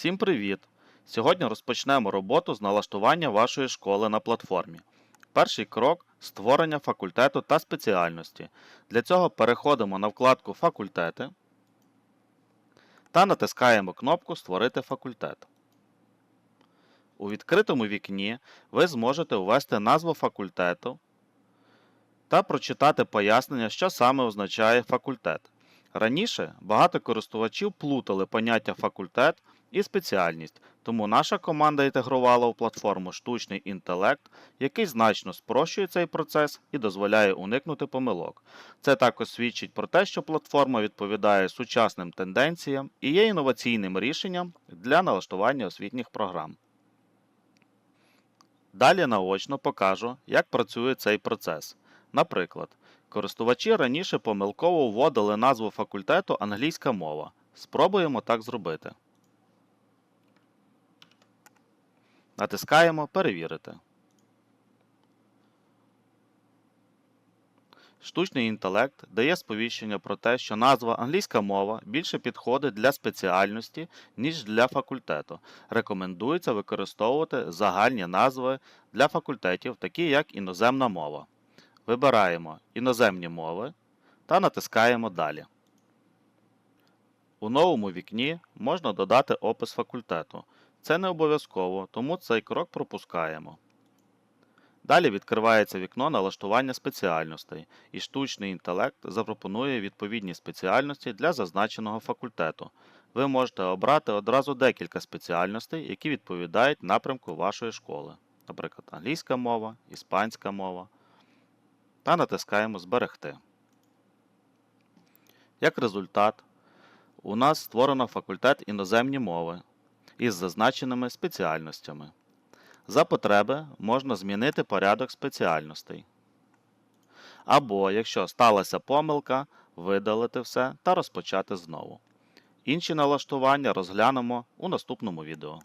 Всім привіт! Сьогодні розпочнемо роботу з налаштування вашої школи на платформі. Перший крок створення факультету та спеціальності. Для цього переходимо на вкладку Факультети та натискаємо кнопку Створити факультет. У відкритому вікні ви зможете ввести назву факультету та прочитати пояснення, що саме означає факультет. Раніше багато користувачів плутали поняття факультет і спеціальність, тому наша команда інтегрувала у платформу штучний інтелект, який значно спрощує цей процес і дозволяє уникнути помилок. Це також свідчить про те, що платформа відповідає сучасним тенденціям і є інноваційним рішенням для налаштування освітніх програм. Далі наочно покажу, як працює цей процес. Наприклад, користувачі раніше помилково вводили назву факультету англійська мова. Спробуємо так зробити. Натискаємо Перевірити. Штучний інтелект дає сповіщення про те, що назва англійська мова більше підходить для спеціальності, ніж для факультету. Рекомендується використовувати загальні назви для факультетів, такі як іноземна мова. Вибираємо іноземні мови та натискаємо Далі. У новому вікні можна додати опис факультету. Це не обов'язково, тому цей крок пропускаємо. Далі відкривається вікно налаштування спеціальностей, і штучний інтелект запропонує відповідні спеціальності для зазначеного факультету. Ви можете обрати одразу декілька спеціальностей, які відповідають напрямку вашої школи, наприклад, англійська мова, іспанська мова. Та натискаємо Зберегти. Як результат, у нас створено факультет іноземні мови із зазначеними спеціальностями. За потреби можна змінити порядок спеціальностей. Або, якщо сталася помилка, видалити все та розпочати знову. Інші налаштування розглянемо у наступному відео.